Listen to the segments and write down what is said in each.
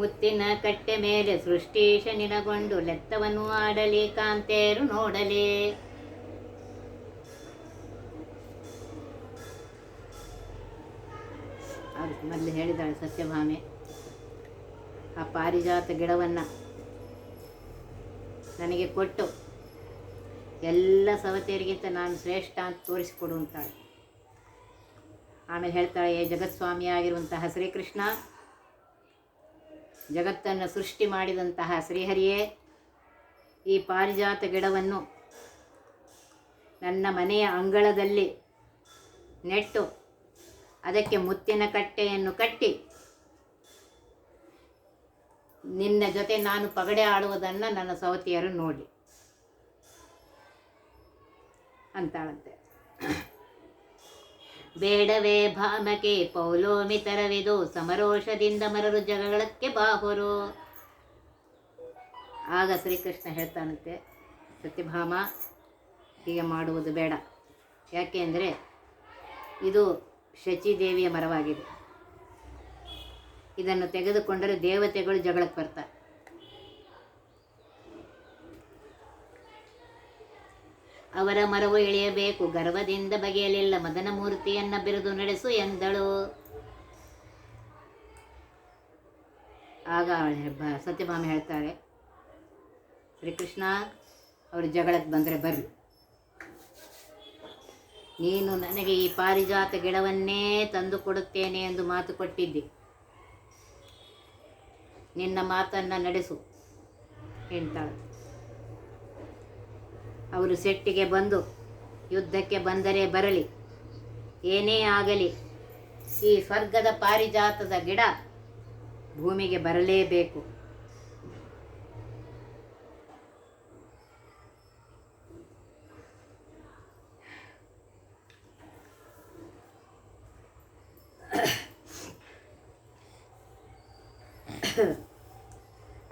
ಮುತ್ತಿನ ಕಟ್ಟೆ ಮೇಲೆ ಸೃಷ್ಟೀಶ ನಿನಗೊಂಡು ಲೆತ್ತವನ್ನು ಆಡಲಿ ಕಾಂತೇರು ನೋಡಲಿ. ಮೊದಲು ಹೇಳಿದಾಳೆ ಸತ್ಯಭಾಮೆ, ಆ ಪಾರಿಜಾತ ಗಿಡವನ್ನು ನನಗೆ ಕೊಟ್ಟು ಎಲ್ಲ ಸವತೆಯರಿಗಿಂತ ನಾನು ಶ್ರೇಷ್ಠ ಅಂತ ತೋರಿಸಿಕೊಡು ಅಂತಾಳೆ. ಆಮೇಲೆ ಹೇಳ್ತಾಳೆ, ಏ ಜಗತ್ಸ್ವಾಮಿಯಾಗಿರುವಂತಹ ಶ್ರೀಕೃಷ್ಣ ಜಗತ್ತನ್ನು ಸೃಷ್ಟಿ ಮಾಡಿದಂತಹ ಶ್ರೀಹರಿಯೇ, ಈ ಪಾರಿಜಾತ ಗಿಡವನ್ನು ನನ್ನ ಮನೆಯ ಅಂಗಳದಲ್ಲಿ ನೆಟ್ಟು ಅದಕ್ಕೆ ಮುತ್ತಿನ ಕಟ್ಟೆಯನ್ನು ಕಟ್ಟಿ ನಿನ್ನ ಜೊತೆ ನಾನು ಪಗಡೆ ಆಡುವುದನ್ನು ನನ್ನ ಸವತಿಯರು ನೋಡಿ ಅಂತಾಳಂತೆ. ಬೇಡವೇ ಭಾಮಕೆ, ಪೌಲೋಮಿ ತರವಿದು ಸಮರೋಷದಿಂದ ಮರರು ಜಗಳಕ್ಕೆ ಬಾಹುರು. ಆಗ ಶ್ರೀಕೃಷ್ಣ ಹೇಳ್ತಾನಂತೆ, ಸತ್ಯಭಾಮ, ಹೀಗೆ ಮಾಡುವುದು ಬೇಡ. ಯಾಕೆಂದರೆ ಇದು ಶಚಿದೇವಿಯ ಮರವಾಗಿದೆ. ಇದನ್ನು ತೆಗೆದುಕೊಂಡರೆ ದೇವತೆಗಳು ಜಗಳಕ್ಕೆ ಬರ್ತಾರೆ. ಅವರ ಮರವು ಇಳಿಯಬೇಕು ಗರ್ವದಿಂದ ಬಗೆಯಲಿಲ್ಲ. ಮದನ ಮೂರ್ತಿಯನ್ನ ಬಿರುದು ನಡೆಸು ಎಂದಳು. ಆಗ ಹೇಳ್ತಾರೆ ಸತ್ಯಭಾಮೆ ಹೇಳ್ತಾಳೆ, ಶ್ರೀಕೃಷ್ಣ, ಅವರು ಜಗಳಕ್ಕೆ ಬಂದರೆ ಬರ್ರಿ. ನೀನು ನನಗೆ ಈ ಪಾರಿಜಾತ ಗಿಡವನ್ನೇ ತಂದು ಕೊಡುತ್ತೇನೆ ಎಂದು ಮಾತು ಕೊಟ್ಟಿದ್ದೆ. ನಿನ್ನ ಮಾತನ್ನು ನಡೆಸು ಹೇಳ್ತಾಳೆ ಅವರು ಸೆಟ್ಟಿಗೆ ಬಂದು ಯುದ್ಧಕ್ಕೆ ಬಂದರೆ ಬರಲಿ. ಏನೇ ಆಗಲಿ ಈ ಸ್ವರ್ಗದ ಪಾರಿಜಾತದ ಗಿಡ ಭೂಮಿಗೆ ಬರಲೇಬೇಕು.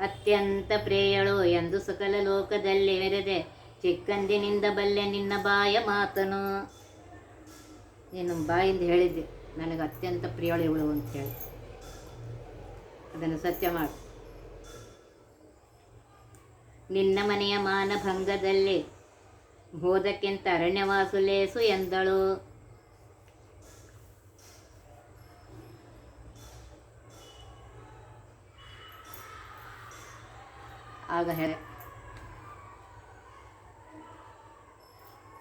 ಅತ್ಯಂತ ಪ್ರೇಯಳು ಎಂದು ಸಕಲ ಲೋಕದಲ್ಲಿ ಮೆರೆದೆ ಚಿಕ್ಕಂದಿನಿಂದ ಬಲ್ಲೆ ನಿನ್ನ ಬಾಯ ಮಾತನು. ನೀನು ಬಾಯಿಂದ ಹೇಳಿದ್ದೆ. ನನಗೆ ಅತ್ಯಂತ ಪ್ರಿಯಳು ಇವಳು ಅಂತ ಹೇಳಿ ಅದನ್ನು ಸತ್ಯ ಮಾಡು. ನಿನ್ನ ಮನೆಯ ಮಾನಭಂಗದಲ್ಲಿ ಹೋದಕ್ಕಿಂತ ಅರಣ್ಯವಾಸು ಲೇಸು ಎಂದಳು. ಆಗ ಹೇಳ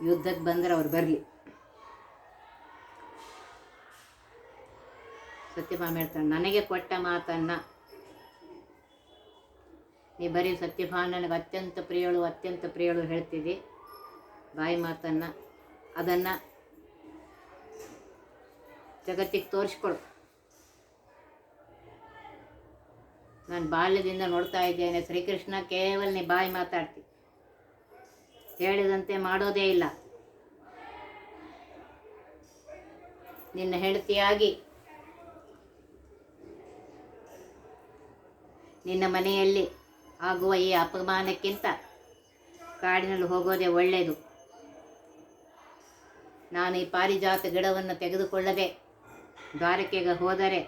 ಯುದ್ಧಕ್ಕೆ ಬಂದರೆ ಅವ್ರು ಬರಲಿ. ಸತ್ಯಭಾಮ ಹೇಳ್ತಾನೆ, ನನಗೆ ಕೊಟ್ಟ ಮಾತನ್ನು ನೀ ಬರೀ ಸತ್ಯಭಾಮ ನನಗೆ ಅತ್ಯಂತ ಪ್ರಿಯಳು ಅತ್ಯಂತ ಪ್ರಿಯಳು ಹೇಳ್ತಿದ್ದಿ. ಬಾಯಿ ಮಾತನ್ನು, ಅದನ್ನು ಜಗತ್ತಿಗೆ ತೋರಿಸ್ಕೊಳು ನಾನು ಬಾಲ್ಯದಿಂದ ನೋಡ್ತಾ ಇದ್ದೇನೆ, ಶ್ರೀಕೃಷ್ಣ ಕೇವಲ ನೀ ಬಾಯಿ ಮಾತಾಡ್ತಿ. ಹೇಳಿದಂತೆ ಮಾಡೋದೇ ಇಲ್ಲ. ನಿನ್ನ ಹೆಂಡತಿಯಾಗಿ ನಿನ್ನ ಮನೆಯಲ್ಲಿ ಆಗುವ ಈ ಅಪಮಾನಕ್ಕಿಂತ ಕಾಡಿನಲ್ಲಿ ಹೋಗೋದೇ ಒಳ್ಳೆಯದು. ನಾನು ಈ ಪಾರಿಜಾತ ಗಿಡವನ್ನು ತೆಗೆದುಕೊಳ್ಳದೆ ದ್ವಾರಕೆಗೆ ಹೋದರೆ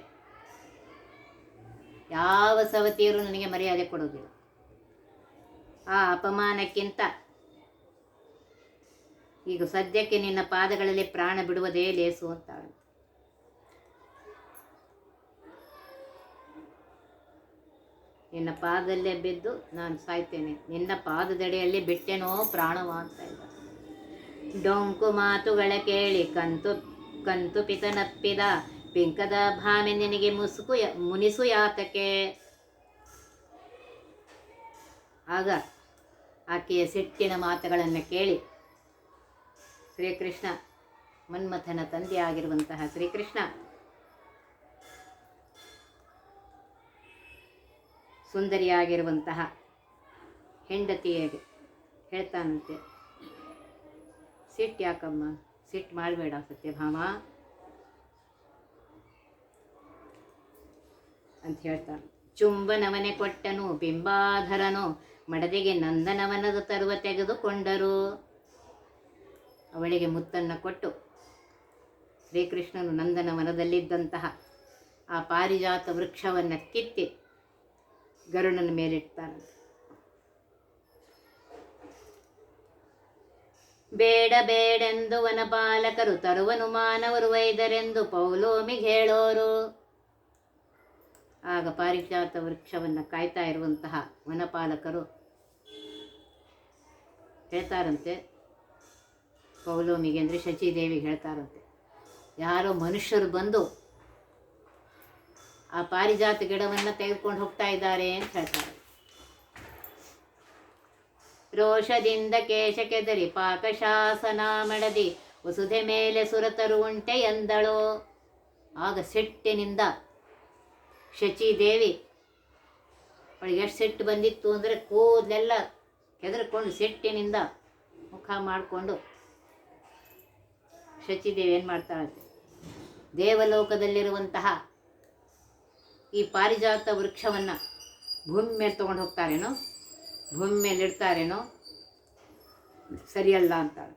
ಯಾವ ಸವತಿಯರು ನನಗೆ ಮರ್ಯಾದೆ ಕೊಡೋದಿಲ್ಲ ಆ ಅಪಮಾನಕ್ಕಿಂತ ಈಗ ಸದ್ಯಕ್ಕೆ ನಿನ್ನ ಪಾದಗಳಲ್ಲಿ ಪ್ರಾಣ ಬಿಡುವುದೇ ಲೇಸು ಅಂತಾಳು. ನಿನ್ನ ಪಾದದಲ್ಲೇ ಬಿದ್ದು ನಾನು ಸಾಯ್ತೇನೆ. ನಿನ್ನ ಪಾದದಡಿಯಲ್ಲಿ ಬಿಟ್ಟೆನೋ ಪ್ರಾಣವ ಅಂತ ಇದ್ದ ಡೊಂಕು ಮಾತುಗಳ ಕೇಳಿ ಕಂತು ಕಂತು ಪಿತನಪ್ಪಿದ ಪಿಂಕದ ಭಾಮೆ ನಿನಗೆ ಮುಸುಕು ಮುನಿಸು ಯಾತಕ್ಕೆ? ಆಗ ಆಕೆಯ ಸಿಟ್ಟಿನ ಮಾತುಗಳನ್ನು ಕೇಳಿ ಶ್ರೀಕೃಷ್ಣ ಮನ್ಮಥನ ತಂದೆ ಆಗಿರುವಂತಹ ಶ್ರೀಕೃಷ್ಣ. ಸುಂದರಿಯಾಗಿರುವಂತಹ ಹೆಂಡತಿಯಾಗಿ ಹೇಳ್ತಾನಂತೆ. ಸಿಟ್ಟು ಯಾಕಮ್ಮ? ಸಿಟ್ಟು ಮಾಡಬೇಡ ಸತ್ಯಭಾಮ ಅಂತ ಹೇಳ್ತಾನೆ. ಚುಂಬನವನೆ ಕೊಟ್ಟನು, ಬಿಂಬಾಧರನು, ಮಡದಿಗೆ ನಂದನವನದ ತರುವ ತೆಗೆದುಕೊಂಡರು. ಅವಳಿಗೆ ಮುತ್ತನ್ನು ಕೊಟ್ಟು ಶ್ರೀಕೃಷ್ಣನು ನಂದನವನದಲ್ಲಿದ್ದಂತಹ ಆ ಪಾರಿಜಾತ ವೃಕ್ಷವನ್ನು ಕಿತ್ತಿ ಗರುಡನ ಮೇಲಿಡ್ತಾನೆ ಬೇಡ ಬೇಡೆಂದು ವನಪಾಲಕರು ತರುವನು ಮಾನವರು ವೈದರೆಂದು ಪೌಲೋಮಿಗೆ ಹೇಳೋರು. ಆಗ ಪಾರಿಜಾತ ವೃಕ್ಷವನ್ನು ಕಾಯ್ತಾ ಇರುವಂತಹ ವನಪಾಲಕರು ಹೇಳ್ತಾರಂತೆ ಪೌಲೋಮಿಗೆ ಅಂದರೆ ಶಚಿದೇವಿಗೆ ಹೇಳ್ತಾರಂತೆ ಯಾರೋ ಮನುಷ್ಯರು ಬಂದು ಆ ಪಾರಿಜಾತ ಗಿಡವನ್ನು ತೆಗೆದುಕೊಂಡು ಹೋಗ್ತಾ ಇದ್ದಾರೆ ಅಂತ ಹೇಳ್ತಾರೆ. ರೋಷದಿಂದ ಕೇಶ ಕೆದರಿ, ಪಾಕಶಾಸನ ಮಡದಿ, ವಸುಧೆ ಮೇಲೆ ಸುರತರು ಉಂಟೆ ಎಂದಳು. ಆಗ ಸಿಟ್ಟಿನಿಂದ ಶಚಿದೇವಿ, ಅವಳಿಗೆ ಎಷ್ಟು ಸಿಟ್ಟು ಬಂದಿತ್ತು ಅಂದರೆ ಕೂದಲೆಲ್ಲ ಕೆದರ್ಕೊಂಡು ಸಿಟ್ಟಿನಿಂದ ಮುಖ ಮಾಡಿಕೊಂಡು ಶಚಿದೇವಿ ಏನು ಮಾಡ್ತಾಳಂತೆ ದೇವಲೋಕದಲ್ಲಿರುವಂತಹ ಈ ಪಾರಿಜಾತ ವೃಕ್ಷವನ್ನು ಭೂಮಿ ಮೇಲೆ ತೊಗೊಂಡು ಹೋಗ್ತಾರೇನೋ, ಭೂಮಿ ಮೇಲೆ ಇಡ್ತಾರೇನೋ ಸರಿಯಲ್ಲ ಅಂತಾಳೆ.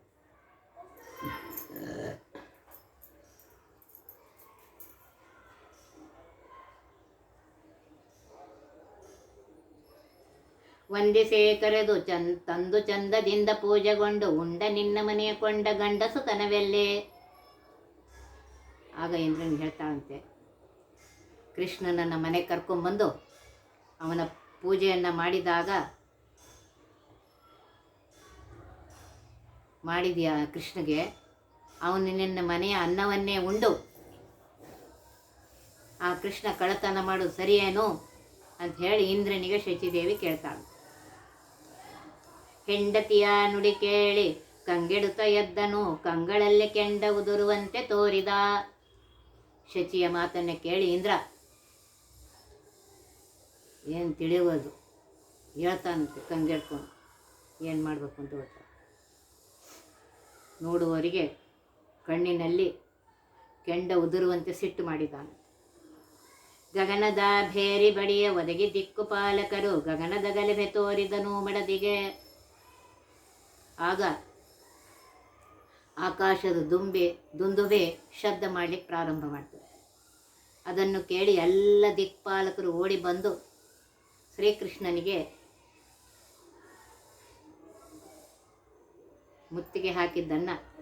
ವಂದಿಸೇ ಕರೆದು ಚಂದ ತಂದು ಚಂದದಿಂದ ಪೂಜೆಗೊಂಡು ಉಂಡ ನಿನ್ನ ಮನೆಯ ಕೊಂಡ ಗಂಡಸು ತನವೆಲ್ಲೇ. ಆಗ ಇಂದ್ರನಿಗೆ ಹೇಳ್ತಾಳಂತೆ ಕೃಷ್ಣನನ್ನು ಮನೆಗೆ ಕರ್ಕೊಂಬಂದು ಅವನ ಪೂಜೆಯನ್ನು ಮಾಡಿದಾಗ ಮಾಡಿದೆಯ ಕೃಷ್ಣಗೆ, ಅವನು ನಿನ್ನ ಮನೆಯ ಅನ್ನವನ್ನೇ ಉಂಡು. ಆ ಕೃಷ್ಣ ಕಳತನ ಮಾಡು ಸರಿಯೇನು? ಅಂತ ಹೇಳಿ ಇಂದ್ರನಿಗೆ ಶಚಿದೇವಿ ಕೇಳ್ತಾಳೆ. ಹೆಂಡತಿಯ ನುಡಿ ಕೇಳಿ ಕಂಗೆಡುತ್ತ ಎದ್ದನು, ಕಂಗಳಲ್ಲಿ ಕೆಂಡ ಉದುರುವಂತೆ ತೋರಿದ. ಶಚಿಯ ಮಾತನ್ನು ಕೇಳಿ ಇಂದ್ರ, ಏನು ತಿಳಿಯೋದು ಹೇಳ್ತಾನಂತೆ ಕಂಗೆಡ್ಕೊಂಡು. ಏನು ಮಾಡಬೇಕು ಅಂತ ಗೊತ್ತ? ನೋಡುವವರಿಗೆ ಕಣ್ಣಿನಲ್ಲಿ ಕೆಂಡ ಉದುರುವಂತೆ ಸಿಟ್ಟು ಮಾಡಿದ್ದಾನೆ. ಗಗನದ ಭೇರಿ ಬಡಿಯ ಒದಗಿ ದಿಕ್ಕು ಪಾಲಕರು ಗಗನದ ಗಲಭೆ ತೋರಿದನು ಮಡದಿಗೆ. ಆಗ ಆಕಾಶದ ದುಂಬೆ ದುಂದುಬೆ ಶಬ್ದ ಮಾಡಲಿಕ್ಕೆ ಪ್ರಾರಂಭ ಮಾಡ್ತದೆ. ಅದನ್ನು ಕೇಳಿ ಎಲ್ಲ ದಿಕ್ಪಾಲಕರು ಓಡಿ ಬಂದು ಶ್ರೀಕೃಷ್ಣನಿಗೆ ಮುತ್ತಿಗೆ ಹಾಕಿದ್ದನ್ನು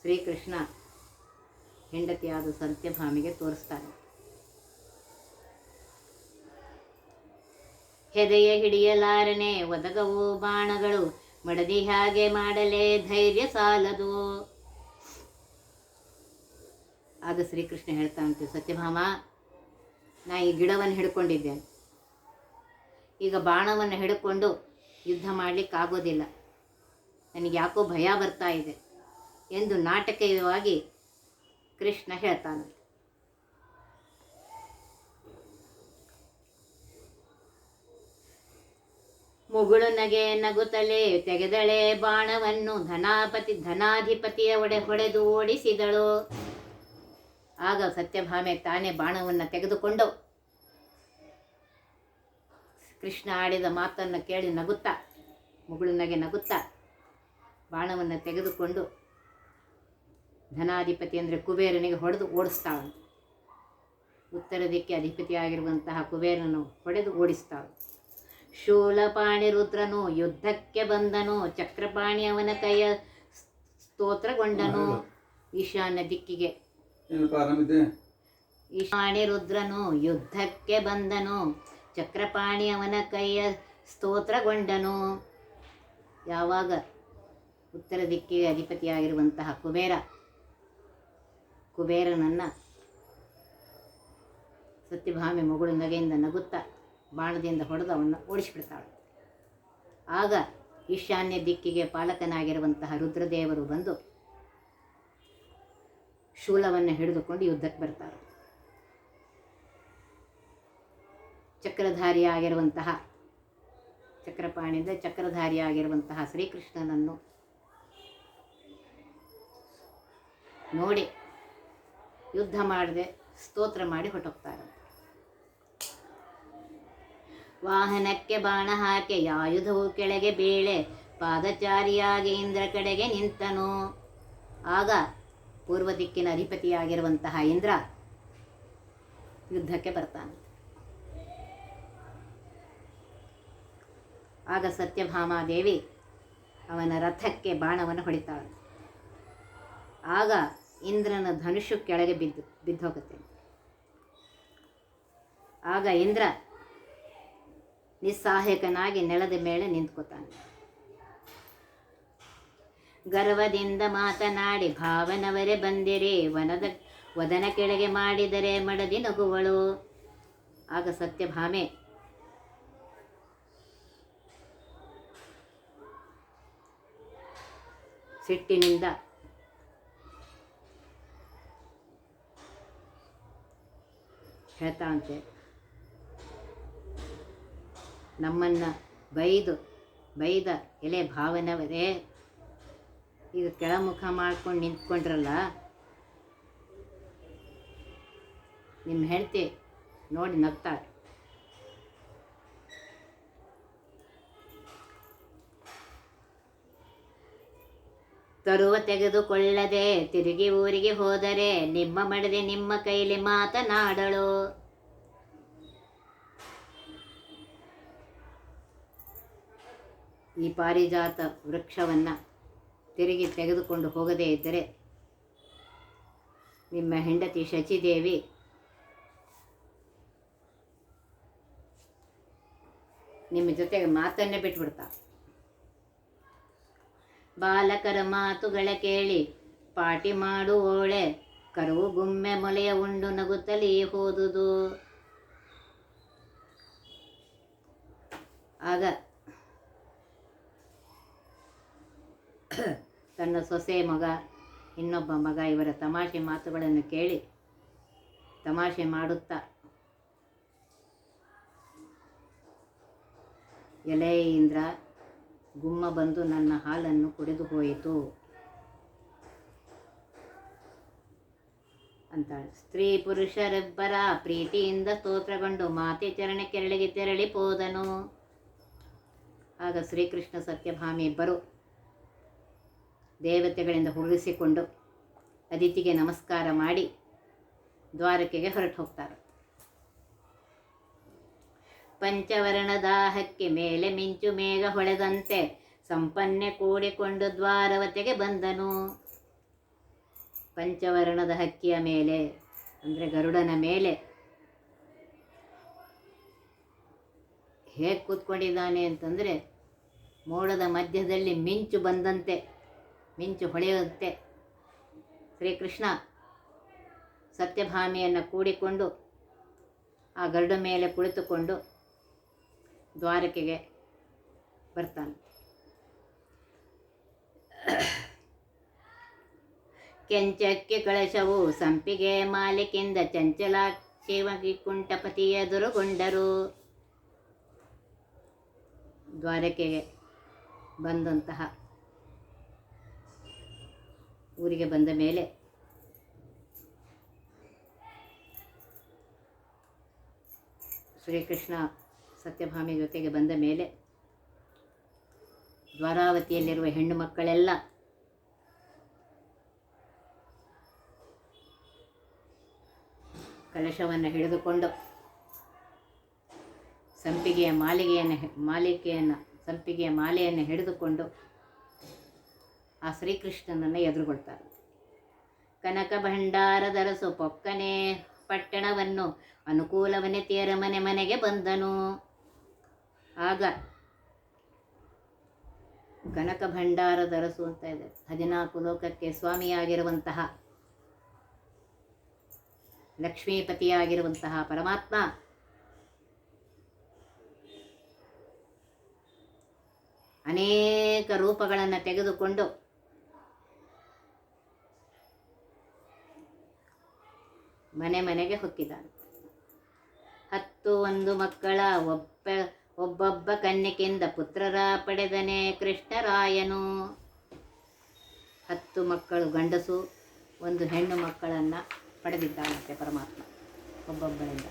ಶ್ರೀಕೃಷ್ಣ ಹೆಂಡತಿಯಾದ ಸತ್ಯಭಾಮಿಗೆ ತೋರಿಸ್ತಾನೆ. ಹೆದೆಯ ಹಿಡಿಯಲಾರನೆ ಒದಗವು ಬಾಣಗಳು, ಮಡದಿ ಹಾಗೆ ಮಾಡಲೇ ಧೈರ್ಯ ಸಾಲದು. ಆಗ ಶ್ರೀಕೃಷ್ಣ ಹೇಳ್ತಾನಂತೆ ಸತ್ಯಭಾಮ ನಾ ಈ ಗಿಡವನ್ನು ಹಿಡ್ಕೊಂಡಿದ್ದೇನೆ ಈಗ ಬಾಣವನ್ನು ಹಿಡ್ಕೊಂಡು ಯುದ್ಧ ಮಾಡಲಿಕ್ಕಾಗೋದಿಲ್ಲ. ನನಗೆ ಯಾಕೋ ಭಯ ಬರ್ತಾ ಇದೆ ಎಂದು ನಾಟಕೀಯವಾಗಿ ಕೃಷ್ಣ ಹೇಳ್ತಾನೆ ಮುಗುಳು ನಗೆ ನಗುತ್ತಲೇ ತೆಗೆದಳೆ ಬಾಣವನ್ನು ಧನಾಪತಿ ಧನಾಧಿಪತಿಯ ಒಡೆ ಹೊಡೆದು ಓಡಿಸಿದಳು. ಆಗ ಸತ್ಯಭಾಮೆ ತಾನೇ ಬಾಣವನ್ನು ತೆಗೆದುಕೊಂಡು ಕೃಷ್ಣ ಆಡಿದ ಮಾತನ್ನು ಕೇಳಿ ನಗುತ್ತಾ, ಮುಗುಳು ನಗೆ ನಗುತ್ತಾ ಬಾಣವನ್ನು ತೆಗೆದುಕೊಂಡು ಧನಾಧಿಪತಿ ಅಂದರೆ ಕುಬೇರನಿಗೆ ಹೊಡೆದು ಓಡಿಸ್ತಾಳೆ. ಉತ್ತರ ದಿಕ್ಕಿ ಅಧಿಪತಿಯಾಗಿರುವಂತಹ ಕುಬೇರನನ್ನು ಹೊಡೆದು ಓಡಿಸ್ತಾಳೆ. ಶೂಲಪಾಣಿ ರುದ್ರನು ಯುದ್ಧಕ್ಕೆ ಬಂದನು ಚಕ್ರಪಾಣಿ ಅವನ ಕೈಯ ಸ್ತೋತ್ರಗೊಂಡನು. ಈಶಾನ್ಯ ದಿಕ್ಕಿಗೆ. ಈಶಾಣಿ ರುದ್ರನು ಯುದ್ಧಕ್ಕೆ ಬಂದನು ಚಕ್ರಪಾಣಿ ಅವನ ಕೈಯ ಸ್ತೋತ್ರಗೊಂಡನು. ಯಾವಾಗ? ಉತ್ತರ ದಿಕ್ಕಿಗೆ ಅಧಿಪತಿಯಾಗಿರುವಂತಹ ಕುಬೇರ. ಕುಬೇರನನ್ನ ಸತ್ಯಭಾಮಿ ಮಗಳು ನಗೆಯಿಂದ ನಗುತ್ತಾ. ಬಾಣದಿಂದ ಹೊಡೆದು ಅವನ್ನು ಓಡಿಸಿಬಿಡ್ತಾಳೆ. ಆಗ ಈಶಾನ್ಯ ದಿಕ್ಕಿಗೆ ಪಾಲಕನಾಗಿರುವಂತಹ ರುದ್ರದೇವರು ಬಂದು ಶೂಲವನ್ನು ಹಿಡಿದುಕೊಂಡು ಯುದ್ಧಕ್ಕೆ ಬರ್ತಾರೆ. ಚಕ್ರಧಾರಿಯಾಗಿರುವಂತಹ ಚಕ್ರಪಾಣಿಯಿಂದ ಚಕ್ರಧಾರಿಯಾಗಿರುವಂತಹ ಶ್ರೀಕೃಷ್ಣನನ್ನು ನೋಡಿ ಯುದ್ಧ ಮಾಡದೆ ಸ್ತೋತ್ರ ಮಾಡಿ ಹೊರಟೋಗ್ತಾರೆ. ವಾಹನಕ್ಕೆ ಬಾಣ ಹಾಕಿ ಆಯುಧವು ಕೆಳಗೆ ಬೇಳೆ, ಪಾದಚಾರಿಯಾಗಿ ಇಂದ್ರ ಕಡೆಗೆ ನಿಂತನು. ಆಗ ಪೂರ್ವ ದಿಕ್ಕಿನ ಅಧಿಪತಿಯಾಗಿರುವಂತಹ ಇಂದ್ರ ಯುದ್ಧಕ್ಕೆ ಬರ್ತಾನೆ. ಆಗ ಸತ್ಯಭಾಮಾದೇವಿ ಅವನ ರಥಕ್ಕೆ ಬಾಣವನ್ನು ಹೊಡಿತಾಳೆ. ಆಗ ಇಂದ್ರನ ಧನುಷು ಕೆಳಗೆ ಬಿದ್ದು, ಬಿದ್ದೋಗುತ್ತೆ. ಆಗ ಇಂದ್ರ ನಿಸ್ಸಹಾಯಕನಾಗಿ ನೆಲದ ಮೇಲೆ ನಿಂತ್ಕೋತಾನೆ. ಗರ್ವದಿಂದ ಮಾತನಾಡಿ, ಭಾವನವರೇ ಬಂದಿರಿ, ವನದ, ವದನ ಕೆಳಗೆ ಮಾಡಿದರೆ ಮಡದಿ ನಗುವಳು. ಆಗ ಸತ್ಯಭಾಮೆ, ಸಿಟ್ಟಿನಿಂದ ಹೇಳ್ತಾಳಂತೆ ನಮ್ಮನ್ನು ಬೈದು, ಬೈದ ಎಲೆ ಭಾವನವರೇ. ಈಗ ಕೆಳಮುಖ ಮಾಡ್ಕೊಂಡು ನಿಂತ್ಕೊಂಡ್ರಲ್ಲ ನಿಮ್ಮ ಹೆಂಡತಿ ನೋಡಿ ನಗ್ತಾಳೆ. ತರುವ ತೆಗೆದುಕೊಳ್ಳದೆ ತಿರುಗಿ ಊರಿಗೆ ಹೋದರೆ ನಿಮ್ಮ ಮಡದೆ ನಿಮ್ಮ ಕೈಲಿ ಮಾತನಾಡಳು ಈ ಪಾರಿಜಾತ ವೃಕ್ಷವನ್ನು ತಿರುಗಿ ತೆಗೆದುಕೊಂಡು ಹೋಗದೇ ಇದ್ದರೆ ನಿಮ್ಮ ಹೆಂಡತಿ ಶಚಿದೇವಿ ನಿಮ್ಮ ಜೊತೆಗೆ ಮಾತನ್ನೇ ಬಿಟ್ಬಿಡ್ತಾ. ಬಾಲಕರ ಮಾತುಗಳ ಕೇಳಿ ಪಾಟಿ ಮಾಡುವೋಳೆ, ಕರುವು ಗುಮ್ಮೆ ಮೊಲೆಯ ಉಂಡು ನಗುತ್ತಲೇ ಹೋದುದು. ಆಗ ತನ್ನ ಸೊಸೆ ಮಗ, ಇನ್ನೊಬ್ಬ ಮಗ ಇವರ ತಮಾಷೆ ಮಾತುಗಳನ್ನು ಕೇಳಿ ತಮಾಷೆ ಮಾಡುತ್ತಾ, ಎಲೆ ಇಂದ್ರ, ಗುಮ್ಮ ಬಂದು ನನ್ನ ಹಾಲನ್ನು ಕುಡಿದು ಹೋಯಿತು ಅಂತಾಳೆ. ಸ್ತ್ರೀ ಪುರುಷರಿಬ್ಬರ ಪ್ರೀತಿಯಿಂದ ಸ್ತೋತ್ರಗೊಂಡು ಮಾತೆ ಚರಣಕ್ಕೆ ಕೆರಳಿಗೆ ತೆರಳಿ ಹೋದನು ಆಗ ಶ್ರೀಕೃಷ್ಣ ಸತ್ಯಭಾಮಿ ಇಬ್ಬರು ದೇವತೆಗಳಿಂದ ಹುರಿಸಿಕೊಂಡು ಅದಿತಿಗೆ ನಮಸ್ಕಾರ ಮಾಡಿ ದ್ವಾರಕೆಗೆ ಹೊರಟು ಹೋಗ್ತಾರೆ. ಪಂಚವರ್ಣದ ಹಕ್ಕಿ ಮೇಲೆ ಮಿಂಚು ಮೇಘ ಹೊಳೆದಂತೆ ಸಂಪನ್ನೆ ಕೂಡಿಕೊಂಡು ದ್ವಾರವತೆಗೆ ಬಂದನು. ಪಂಚವರ್ಣದ ಹಕ್ಕಿಯ ಮೇಲೆ, ಅಂದರೆ ಗರುಡನ ಮೇಲೆ ಹೇಗೆ ಕೂತ್ಕೊಂಡಿದ್ದಾನೆ ಅಂತಂದರೆ ಮೋಡದ ಮಧ್ಯದಲ್ಲಿ ಮಿಂಚು ಬಂದಂತೆ ಮಿಂಚು ಹೊಳೆಯುತ್ತೆ. ಶ್ರೀಕೃಷ್ಣ ಸತ್ಯಭಾಮಿಯನ್ನು ಕೂಡಿಕೊಂಡು ಆ ಗರುಡ ಮೇಲೆ ಕುಳಿತುಕೊಂಡು ದ್ವಾರಕೆಗೆ ಬರ್ತಾನೆ. ಕೆಂಚಕ್ಕೆ ಕಳಶವು ಸಂಪಿಗೆ ಮಾಲಿಕೆಯಿಂದ ಚಂಚಲ ಶಿವಗಿ ಕುಂಟಪತಿ ಎದುರುಗೊಂಡರು. ದ್ವಾರಕೆಗೆ ಬಂದಂತಹ ಊರಿಗೆ ಬಂದ ಮೇಲೆ ಶ್ರೀಕೃಷ್ಣ ಸತ್ಯಭಾಮಿ ಜೊತೆಗೆ ಬಂದ ಮೇಲೆ ದ್ವಾರಾವತಿಯಲ್ಲಿರುವ ಹೆಣ್ಣು ಮಕ್ಕಳೆಲ್ಲ ಕಲಶವನ್ನು ಹಿಡಿದುಕೊಂಡು ಸಂಪಿಗೆಯ ಮಾಲಿಗೆಯನ್ನು ಮಾಲಿಕೆಯನ್ನು, ಸಂಪಿಗೆಯ ಮಾಲೆಯನ್ನು ಹಿಡಿದುಕೊಂಡು ಆ ಶ್ರೀಕೃಷ್ಣನನ್ನು ಎದುರುಗೊಳ್ತಾರೆ. ಕನಕ ಭಂಡಾರದರಸು ಪೊಕ್ಕನೆ ಪಟ್ಟಣವನ್ನು ಅನುಕೂಲವನ್ನೇ ತೇರ ಮನೆ ಮನೆಗೆ ಬಂದನು. ಆಗ ಕನಕ ಭಂಡಾರದರಸು ಅಂತ ಇದೆ, ಹದಿನಾಲ್ಕು ಲೋಕಕ್ಕೆ ಸ್ವಾಮಿಯಾಗಿರುವಂತಹ, ಲಕ್ಷ್ಮೀಪತಿಯಾಗಿರುವಂತಹ ಪರಮಾತ್ಮ ಅನೇಕ ರೂಪಗಳನ್ನು ತೆಗೆದುಕೊಂಡು ಮನೆ ಮನೆಗೆ ಹೊಕ್ಕಿದ್ದಾನೆ ಹತ್ತು ಒಂದು ಮಕ್ಕಳ ಒಬ್ಬ, ಒಬ್ಬೊಬ್ಬ ಕನ್ಯಕೆಯಿಂದ ಪುತ್ರರ ಪಡೆದನೆ ಕೃಷ್ಣರಾಯನು. ಹತ್ತು ಮಕ್ಕಳು ಗಂಡಸು, ಒಂದು ಹೆಣ್ಣು ಮಕ್ಕಳನ್ನು ಪಡೆದಿದ್ದಾನಂತೆ ಪರಮಾತ್ಮ ಒಬ್ಬೊಬ್ಬರಿಂದ.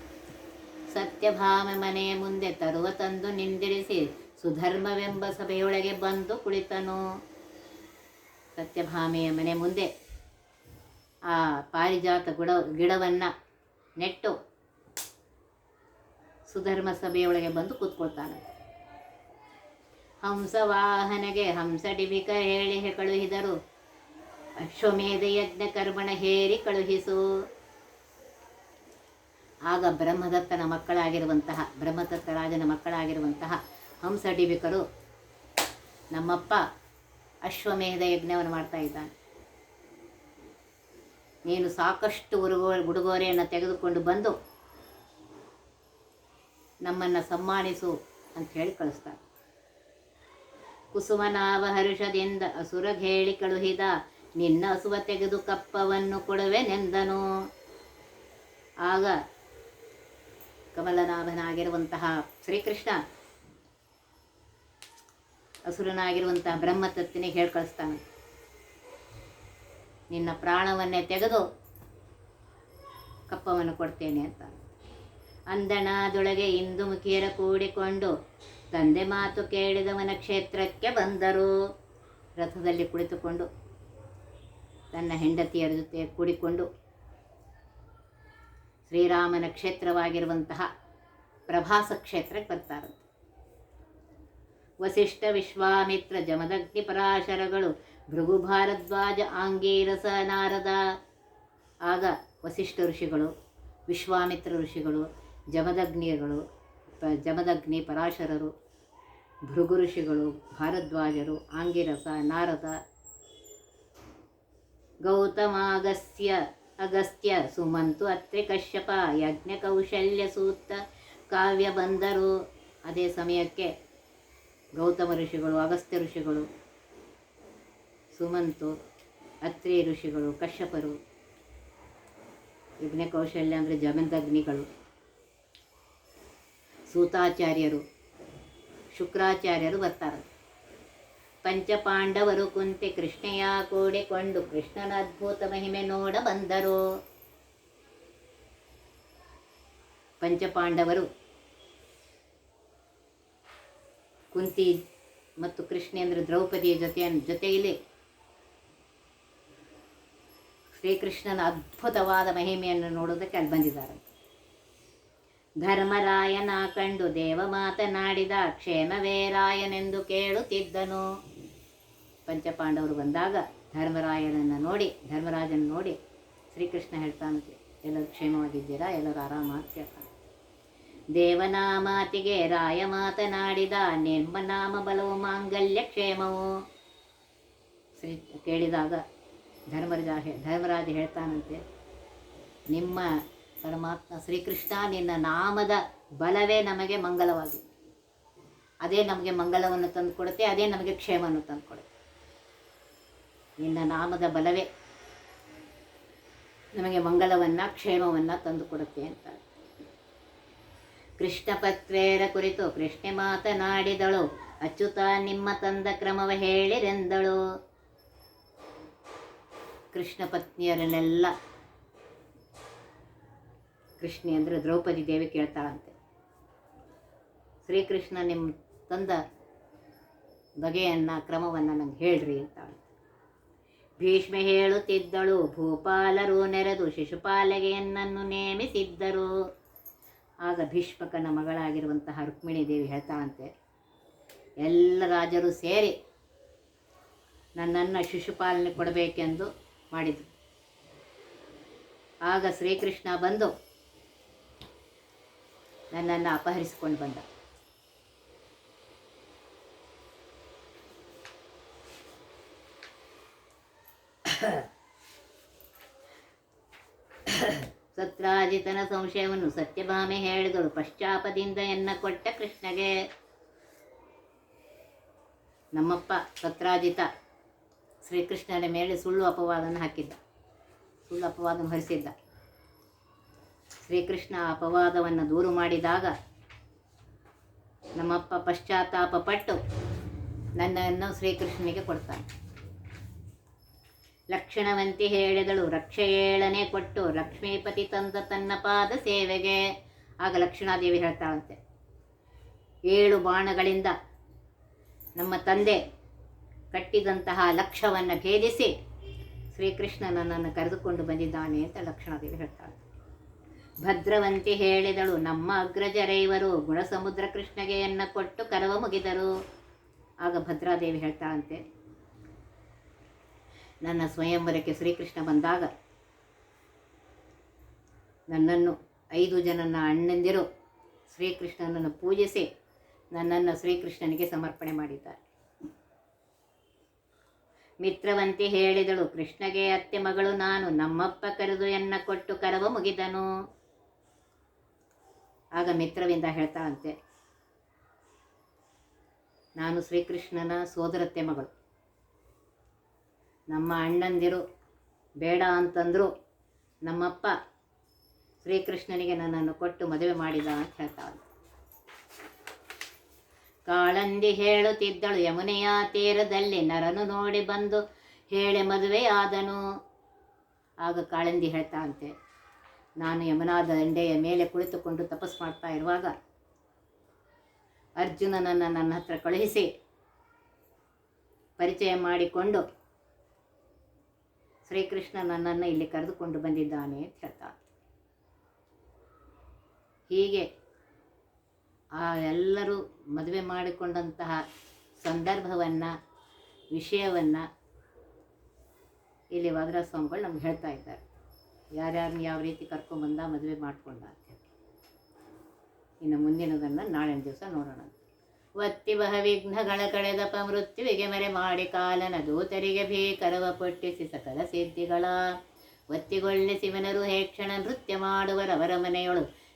ಸತ್ಯಭಾಮ ಮನೆಯ ಮುಂದೆ ತರುವ ತಂದು ನಿಂದಿರಿಸಿ ಸುಧರ್ಮವೆಂಬ ಸಭೆಯೊಳಗೆ ಬಂದು ಕುಳಿತನು. ಸತ್ಯಭಾಮೆಯ ಮನೆ ಮುಂದೆ ಆ ಪಾರಿಜಾತ ಗುಡ, ಗಿಡವನ್ನು ನೆಟ್ಟು ಸುಧರ್ಮ ಸಭೆಯೊಳಗೆ ಬಂದು ಕೂತ್ಕೊಳ್ತಾನೆ. ಹಂಸ ಡಿಬಿಕ ಹೇಳಿ ಕಳುಹಿದರು. ಅಶ್ವಮೇಧ ಯಜ್ಞ ಕರ್ಮಣ ಹೇರಿ ಕಳುಹಿಸು. ಆಗ ಬ್ರಹ್ಮದತ್ತನ ಮಕ್ಕಳಾಗಿರುವಂತಹ, ಬ್ರಹ್ಮದತ್ತ ರಾಜನ ಮಕ್ಕಳಾಗಿರುವಂತಹ ಹಂಸ ಡಿಬಿಕರು ನಮ್ಮಪ್ಪ ಅಶ್ವಮೇಧ ಯಜ್ಞವನ್ನು ಮಾಡ್ತಾ ಇದ್ದಾನೆ. ನೀನು ಸಾಕಷ್ಟು ಉರುಗೋ ಉಡುಗೊರೆಯನ್ನು ತೆಗೆದುಕೊಂಡು ಬಂದು ನಮ್ಮನ್ನು ಸಮ್ಮಾನಿಸು ಅಂತ ಹೇಳಿ ಕಳಿಸ್ತಾರೆ ಕುಸುಮನಾವ ಹರುಷದಿಂದ ಅಸುರ ಹೇಳಿ ಕಳುಹಿದ, ನಿನ್ನ ಹಸುವ ತೆಗೆದು ಕಪ್ಪವನ್ನು ಕೊಡುವೆ ಕೊಡುವೆನೆಂದನು ಆಗ ಕಮಲನಾಭನಾಗಿರುವಂತಹ ಶ್ರೀಕೃಷ್ಣ ಅಸುರನಾಗಿರುವಂತಹ ಬ್ರಹ್ಮತತ್ತಿನೇ ಹೇಳಿ ಕಳಿಸ್ತಾನೆ. ನಿನ್ನ ಪ್ರಾಣವನ್ನೇ ತೆಗೆದು ಕಪ್ಪವನ್ನು ಕೊಡ್ತೇನೆ ಅಂತ. ಅಂದಣದೊಳಗೆ ಇಂದು ಮುಖಿಯರ ಕೂಡಿಕೊಂಡು ತಂದೆ ಮಾತು ಕೇಳಿದವನ ಕ್ಷೇತ್ರಕ್ಕೆ ಬಂದರು. ರಥದಲ್ಲಿ ಕುಳಿತುಕೊಂಡು ತನ್ನ ಹೆಂಡತಿಯರ ಜೊತೆ ಕೂಡಿಕೊಂಡು ಶ್ರೀರಾಮನ ಕ್ಷೇತ್ರವಾಗಿರುವಂತಹ ಪ್ರಭಾಸ ಕ್ಷೇತ್ರಕ್ಕೆ ಬರ್ತಾರಂತೆ. ವಸಿಷ್ಠ ವಿಶ್ವಾಮಿತ್ರ ಜಮದಗ್ನಿ ಪರಾಶರಗಳು ಭೃಗು ಭಾರದ್ವಾಜ ಆಂಗೀರಸ ನಾರದ. ಆಗ ವಸಿಷ್ಠ ಋಷಿಗಳು, ವಿಶ್ವಾಮಿತ್ರ ಋಷಿಗಳು ಜಮದಗ್ನಿಗಳು ಪ, ಜಮದಗ್ನಿ ಪರಾಶರರು, ಭೃಗು ಋಷಿಗಳು, ಭಾರದ್ವಾಜರು, ಆಂಗಿರಸ ನಾರದ. ಗೌತಮಾಗಸ್ಯ ಅಗಸ್ತ್ಯ ಸುಮಂತು ಅತ್ರಿ ಕಶ್ಯಪ ಯಜ್ಞ ಕೌಶಲ್ಯ ಸೂಕ್ತ ಕಾವ್ಯ ಬಂದರು. ಅದೇ ಸಮಯಕ್ಕೆ ಗೌತಮ ಋಷಿಗಳು, ಅಗಸ್ತ್ಯ ಋಷಿಗಳು ಸುಮಂತು ಅತ್ರಿ ಋಷಿಗಳು, ಕಶ್ಯಪರು, ಯಜ್ಞ ಕೌಶಲ್ಯ ಅಂದರೆ ಜಮದಗ್ನಿಗಳು ಸೂತಾಚಾರ್ಯರು, ಶುಕ್ರಾಚಾರ್ಯರು ಬರ್ತಾರೆ. ಪಂಚಪಾಂಡವರು ಕುಂತೆ ಕೃಷ್ಣೆಯ ಕೂಡಿಕೊಂಡು ಕೃಷ್ಣನ ಅದ್ಭುತ ಮಹಿಮೆ ನೋಡ ಬಂದರು. ಪಂಚಪಾಂಡವರು ಕುಂತಿ ಮತ್ತು ಕೃಷ್ಣೇಂದ್ರ ದ್ರೌಪದಿಯ ಜೊತೆ ಜೊತೆಯಲ್ಲಿ ಶ್ರೀಕೃಷ್ಣನ ಅದ್ಭುತವಾದ ಮಹಿಮೆಯನ್ನು ನೋಡೋದಕ್ಕೆ ಅಲ್ಲಿ ಬಂದಿದ್ದಾರೆ. ಧರ್ಮರಾಯನ ಕಂಡು ದೇವ ಮಾತನಾಡಿದ, ಕ್ಷೇಮವೇ ರಾಯನೆಂದು ಕೇಳುತ್ತಿದ್ದನು. ಪಂಚಪಾಂಡವರು ಬಂದಾಗ ಧರ್ಮರಾಯನನ್ನು ನೋಡಿ, ಧರ್ಮರಾಜನ ನೋಡಿ ಶ್ರೀಕೃಷ್ಣ ಹೇಳ್ತಾನಂತೆ ಎಲ್ಲರೂ ಕ್ಷೇಮವಾಗಿದ್ದೀರಾ? ಎಲ್ಲರೂ ಆರಾಮ ಕೇಳ್ತಾನೆ. ದೇವನ ಮಾತಿಗೆ ರಾಯ ಮಾತನಾಡಿದ ನಿಮ್ಮ ನಾಮ ಬಲವು ಮಾಂಗಲ್ಯ ಕ್ಷೇಮವು. ಶ್ರೀ ಕೇಳಿದಾಗ ಧರ್ಮರಾಜ ಧರ್ಮರಾಜ ಹೇಳ್ತಾನಂತೆ, ನಿಮ್ಮ ಪರಮಾತ್ಮ ಶ್ರೀಕೃಷ್ಣ ನಿನ್ನ ನಾಮದ ಬಲವೇ ನಮಗೆ ಮಂಗಲವಾಗಿ ಅದೇ ನಮಗೆ ಮಂಗಲವನ್ನು ತಂದುಕೊಡುತ್ತೆ, ಅದೇ ನಮಗೆ ಕ್ಷೇಮವನ್ನು ತಂದುಕೊಡುತ್ತೆ. ನಿನ್ನ ನಾಮದ ಬಲವೇ ನಮಗೆ ಮಂಗಲವನ್ನು, ಕ್ಷೇಮವನ್ನು ತಂದುಕೊಡುತ್ತೆ ಅಂತ ಕೃಷ್ಣ ಪತ್ವೇರ ಕುರಿತು ಕೃಷ್ಣೆ ಮಾತನಾಡಿದಳು, ಅಚ್ಯುತ ನಿಮ್ಮ ತಂದ ಕ್ರಮವ ಹೇಳಿರೆಂದಳು. ಕೃಷ್ಣ ಪತ್ನಿಯರನ್ನೆಲ್ಲ ಕೃಷ್ಣಿ ಅಂದರೆ ದ್ರೌಪದಿ ದೇವಿ ಕೇಳ್ತಾಳಂತೆ. ಶ್ರೀಕೃಷ್ಣ ನಿಮ್ಮ ತಂದ ಬಗೆಯನ್ನು, ಕ್ರಮವನ್ನು ನಂಗೆ ಹೇಳ್ರಿ ಅಂತಾಳೆ. ಭೀಷ್ಮ ಹೇಳುತ್ತಿದ್ದಳು, ಭೂಪಾಲರು ನೆರೆದು ಶಿಶುಪಾಲಗೆಯನ್ನನ್ನು ನೇಮಿಸಿದ್ದರು. ಆಗ ಭೀಷ್ಮಕನ ಮಗಳಾಗಿರುವಂತಹ ರುಕ್ಮಿಣಿ ದೇವಿ ಹೇಳ್ತಾಳಂತೆ, ಎಲ್ಲ ರಾಜರು ಸೇರಿ ನನ್ನನ್ನು ಶಿಶುಪಾಲನೆ ಕೊಡಬೇಕೆಂದು ಮಾಡಿದರು. ಆಗ ಶ್ರೀಕೃಷ್ಣ ಬಂದು ನನ್ನನ್ನು ಅಪಹರಿಸಿಕೊಂಡು ಬಂದ. ಸತ್ರಾಜಿತನ ಸಂಶಯವನ್ನು ಸತ್ಯಭಾಮೆ ಹೇಳಿದಳು. ಪಶ್ಚಾಪದಿಂದ ಎನ್ನ ಕೊಟ್ಟ ಕೃಷ್ಣಗೆ ನಮ್ಮಪ್ಪ ಸತ್ರಾಜಿತ ಶ್ರೀಕೃಷ್ಣನ ಮೇಲೆ ಸುಳ್ಳು ಅಪವಾದನ ಹಾಕಿದ್ದ. ಸುಳ್ಳು ಅಪವಾದ ಹೊರಿಸಿದ್ದ. ಶ್ರೀಕೃಷ್ಣ ಅಪವಾದವನ್ನು ದೂರು ಮಾಡಿದಾಗ ನಮ್ಮಪ್ಪ ಪಶ್ಚಾತ್ತಾಪ ಪಟ್ಟು ನನ್ನನ್ನು ಶ್ರೀಕೃಷ್ಣನಿಗೆ ಕೊಡ್ತಾನೆ. ಲಕ್ಷಣವಂತಿ ಹೇಳಿದಳು ರಕ್ಷೆಯೇಳನೆ ಕೊಟ್ಟು ಲಕ್ಷ್ಮೀಪತಿ ತಂದ ತನ್ನ ಪಾದ ಸೇವೆಗೆ. ಆಗ ಲಕ್ಷಣಾದೇವಿ ಹೇಳ್ತಾಳಂತೆ, ಏಳು ಬಾಣಗಳಿಂದ ನಮ್ಮ ತಂದೆ ಕಟ್ಟಿದಂತಹ ಲಕ್ಷವನ್ನು ಭೇದಿಸಿ ಶ್ರೀಕೃಷ್ಣ ನನ್ನನ್ನು ಕರೆದುಕೊಂಡು ಬಂದಿದ್ದಾನೆ ಅಂತ ಲಕ್ಷ್ಮಣದೇವಿ ಹೇಳ್ತಾಳೆ. ಭದ್ರವಂತಿ ಹೇಳಿದಳು, ನಮ್ಮ ಅಗ್ರಜರೈವರು ಗುಣಸಮುದ್ರ ಕೃಷ್ಣಗೆಯನ್ನು ಕೊಟ್ಟು ಕರವ ಮುಗಿದರು. ಆಗ ಭದ್ರಾದೇವಿ ಹೇಳ್ತಾಳಂತೆ, ನನ್ನ ಸ್ವಯಂವರಕ್ಕೆ ಶ್ರೀಕೃಷ್ಣ ಬಂದಾಗ ನನ್ನನ್ನು ಐದು ಜನನ ಅಣ್ಣಂದಿರು ಶ್ರೀಕೃಷ್ಣನನ್ನು ಪೂಜಿಸಿ ನನ್ನನ್ನು ಶ್ರೀಕೃಷ್ಣನಿಗೆ ಸಮರ್ಪಣೆ ಮಾಡಿದ್ದಾರೆ. ಮಿತ್ರವಂತಿ ಹೇಳಿದಳು, ಕೃಷ್ಣಗೆ ಅತ್ತೆ ಮಗಳು ನಾನು, ನಮ್ಮಪ್ಪ ಕರೆದು ಎನ್ನ ಕೊಟ್ಟು ಕರವ ಮುಗಿದನು. ಆಗ ಮಿತ್ರವಿಂದ ಹೇಳ್ತಾಳಂತೆ, ನಾನು ಶ್ರೀಕೃಷ್ಣನ ಸೋದರತ್ತೆ ಮಗಳು. ನಮ್ಮ ಅಣ್ಣಂದಿರು ಬೇಡ ಅಂತಂದ್ರು ನಮ್ಮಪ್ಪ ಶ್ರೀಕೃಷ್ಣನಿಗೆ ನನ್ನನ್ನು ಕೊಟ್ಟು ಮದುವೆ ಮಾಡಿದ ಅಂತ ಹೇಳ್ತಾಳೆ ಕಾಳಂದಿ ಹೇಳುತ್ತಿದ್ದಳು, ಯಮುನೆಯ ತೀರದಲ್ಲಿ ನರನು ನೋಡಿ ಬಂದು ಹೇಳೆ ಮದುವೆಯಾದನು ಆಗ ಕಾಳಂದಿ ಹೇಳ್ತಾಂತೆ ನಾನು ಯಮುನಾದ ದಂಡೆಯ ಮೇಲೆ ಕುಳಿತುಕೊಂಡು ತಪಸ್ ಮಾಡ್ತಾ ಇರುವಾಗ ಅರ್ಜುನನನ್ನು ನನ್ನ ಹತ್ರ ಕಳುಹಿಸಿ, ಪರಿಚಯ ಮಾಡಿಕೊಂಡು ಶ್ರೀಕೃಷ್ಣ ನನ್ನನ್ನು ಇಲ್ಲಿ ಕರೆದುಕೊಂಡು ಬಂದಿದ್ದಾನೆ ಅಂತ ಹೇಳ್ತಾ ಹೀಗೆ ಆ ಎಲ್ಲರೂ ಮದುವೆ ಮಾಡಿಕೊಂಡಂತಹ ಸಂದರ್ಭವನ್ನು, ವಿಷಯವನ್ನು ಇಲ್ಲಿ ವಾದರಾಜ ಸ್ವಾಮಿಗಳು ನಮ್ಗೆ ಹೇಳ್ತಾ ಇದ್ದಾರೆ. ಯಾರ್ಯಾರನ್ನ ಯಾವ ರೀತಿ ಕರ್ಕೊಂಡ್ಬಂದ ಮದುವೆ ಮಾಡಿಕೊಂಡ ಅಂತ ಇನ್ನು ಮುಂದಿನದನ್ನು ನಾಳಿನ ದಿವಸ ನೋಡೋಣ ಒತ್ತಿ ಬಹ ವಿಘ್ನಗಳ ಕಳೆದಪ ಮೃತ್ಯುವಿಗೆ ಮರೆ ಮಾಡಿ ಕಾಲನ ದೂತರಿಗೆ ಭೀಕರವ ಪೊಟ್ಟಿಸಿ ಸಕಲ ಸಿದ್ಧಿಗಳ. ಒತ್ತಿಗೊಳ್ಳಿ ಶಿವನರು ಹೇಕ್ಷಣ ನೃತ್ಯ ಮಾಡುವರವರ ಮನೆಯೊಳು